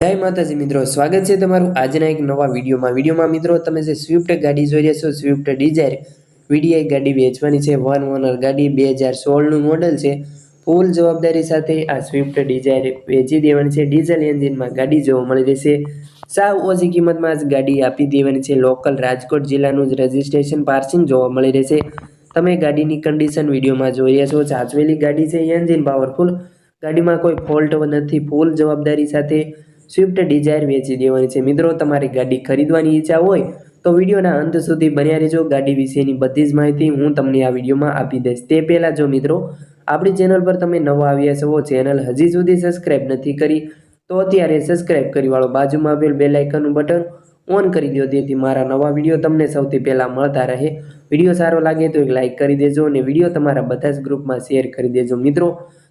જય માતાજી મિત્રો, સ્વાગત છે તમારું આજના એક નવા વિડીયોમાં. વિડીયોમાં મિત્રો, તમે જે સ્વિફ્ટ ગાડી જોઈ રહ્યા છો સ્વિફ્ટ ડિઝાયર વીડીઆઈ ગાડી વેચવાની છે. વન ઓનર ગાડી બે હજાર સોળનું મોડલ છે. ફૂલ જવાબદારી સાથે આ સ્વિફ્ટ ડિઝાયર વેચી દેવાની છે. ડીઝલ એન્જિનમાં ગાડી જોવા મળી રહેશે. સાવ ઓછી કિંમતમાં જ ગાડી આપી દેવાની છે. લોકલ રાજકોટ જિલ્લાનું જ રજિસ્ટ્રેશન પાર્સિંગ જોવા મળી રહેશે. તમે ગાડીની કન્ડિશન વિડીયોમાં જોઈ રહ્યા છો. ચાચવેલી ગાડી છે. એન્જિન પાવરફુલ ગાડીમાં કોઈ ફોલ્ટ નથી. ફૂલ જવાબદારી સાથે સ્વિફ્ટ ડિઝાયર વેચી દેવાની છે. મિત્રો, તમારી ગાડી ખરીદવાની ઈચ્છા હોય તો વિડીયોના અંત સુધી બન્યા રહેજો. ગાડી વિશેની બધી જ માહિતી હું તમને આ વિડીયોમાં આપી દઈશ. તે પહેલાં જો મિત્રો, આપણી ચેનલ પર તમે નવા આવ્યા છો, ચેનલ હજી સુધી સબસ્ક્રાઈબ નથી કરી, તો અત્યારે સબસ્ક્રાઇબ કરી વાળો બાજુમાં આવેલ બે લાઇકનનું બટન ઓન કરી દો તેથી મારા નવા વીડિયો તમને સૌથી પહેલાં મળતા રહે. વીડિયો સારો લાગે તો એક લાઇક કરી દેજો અને વીડિયો તમારા બધા જ ગ્રુપમાં શેર કરી દેજો. મિત્રો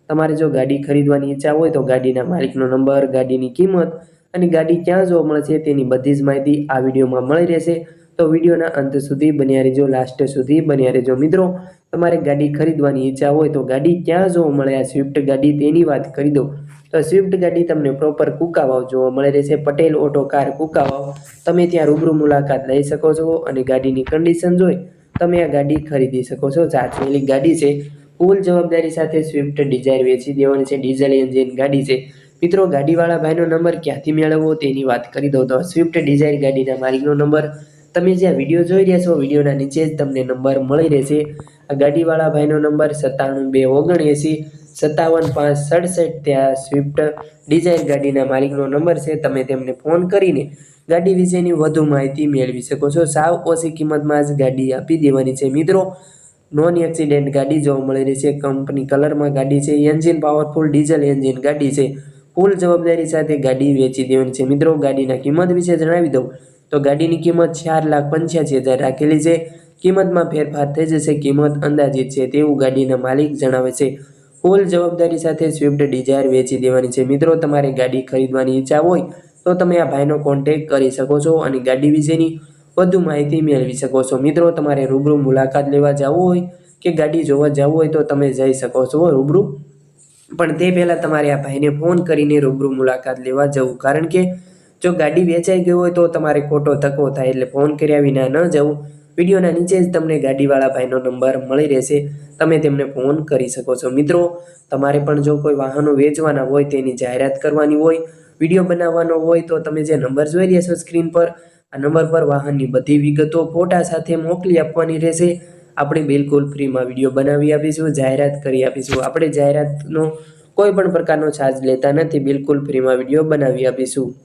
તમારે જો ગાડી ખરીદવાની ઈચ્છા હોય તો ગાડીના માલિકનો નંબર, ગાડીની કિંમત અને ગાડી ક્યાં જોવા મળશે તેની બધી જ માહિતી આ વિડીયોમાં મળી રહેશે. તો વિડીયોના અંત સુધી બન્યા રહેજો, લાસ્ટ સુધી બન્યા રહેજો. મિત્રો, તમારે ગાડી ખરીદવાની ઈચ્છા હોય તો ગાડી ક્યાં જોવા મળે? આ સ્વિફ્ટ ગાડી તેની વાત કરી દો તો સ્વિફ્ટ ગાડી તમને પ્રોપર કુકાવાવ જોવા મળે રહેશે. Patel auto car Kukavav. તમે ત્યાં રૂબરૂ મુલાકાત લઈ શકો છો અને ગાડીની કન્ડિશન જોઈ તમે આ ગાડી ખરીદી શકો છો. સાચવેલી ગાડી છે ફૂલ જવાબદારી સાથે સ્વિફ્ટ ડિઝાયર વેચી દેવાની છે. ડીઝલ એન્જિન ગાડી છે. મિત્રો, ગાડીવાળા ભાઈનો નંબર ક્યાંથી મેળવવો તેની વાત કરી દઉં. તો સ્વિફ્ટ ડિઝાયર ગાડીના માલિકનો નંબર. તમે જ્યાં વીડિયો જોઈ રહ્યા છો, વિડીયોના નીચે જ તમને નંબર મળી રહેશે. આ ગાડીવાળા ભાઈનો નંબર સત્તાણું બે ઓગણએંસી, સત્તાવન પાંચ સડસઠ ત્યાં સ્વિફ્ટ ડિઝાયર ગાડીના માલિકનો નંબર છે. તમે તેમને ફોન કરીને ગાડી વિશેની વધુ માહિતી મેળવી શકો છો. સાવ ઓછી કિંમતમાં જ ગાડી આપી દેવાની છે. મિત્રો નોન એક્સિડેન્ટ ગાડી જોવા મળી રહી છે. કંપની કલરમાં ગાડી છે. એન્જિન પાવરફુલ ડીઝલ એન્જિન ગાડી છે. ફૂલ જવાબદારી સાથે ગાડી વેચી દેવાની છે. મિત્રો, ગાડીના કિંમત વિશે જણાવી દઉં. તો ગાડીની કિંમત ચાર લાખ પંચ્યાસી હજાર રાખેલી છે. કિંમતમાં ફેરફાર થઈ જશે. કિંમત અંદાજિત છે તેવું ગાડીના માલિક જણાવે છે. ફૂલ જવાબદારી સાથે સ્વિફ્ટ ડિઝાયર વેચી દેવાની છે. મિત્રો, તમારે ગાડી ખરીદવાની ઈચ્છા હોય તો તમે આ ભાઈનો કોન્ટેક કરી શકો છો અને ગાડી વિશેની વધુ માહિતી મેળવી શકો છો. મિત્રો, તમારે રૂબરૂ મુલાકાત લેવા જવું હોય કે ગાડી જોવા જવું હોય તો તમે જઈ શકો છો રૂબરૂ. પણ તે પહેલાં તમારે આ ભાઈને ફોન કરીને રૂબરૂ મુલાકાત લેવા જવું. કારણ કે જો ગાડી વેચાઈ ગઈ હોય તો તમારે ખોટો ધક્કો થાય એટલે ફોન કર્યા વિના ન જવું. વિડીયોના નીચે જ તમને ગાડીવાળા ભાઈનો નંબર મળી રહેશે. તમે તેમને ફોન કરી શકો છો. મિત્રો, તમારે પણ જો કોઈ વાહનો વેચવાના હોય તેની જાહેરાત કરવાની હોય, વીડિયો બનાવવાનો હોય તો તમે જે નંબર જોઈ રહ્યા છો સ્ક્રીન પર આ નંબર પર વાહનની બધી વિગતો ફોટા સાથે મોકલી આપવાની રહેશે. આપણે બિલકુલ ફ્રીમાં વીડિયો બનાવી આપીશું, જાહેરાત કરી આપીશું. આપણે જાહેરાતનો કોઈ પણ પ્રકારનો ચાર્જ લેતા નથી, બિલકુલ ફ્રીમાં વીડિયો બનાવી આપીશું.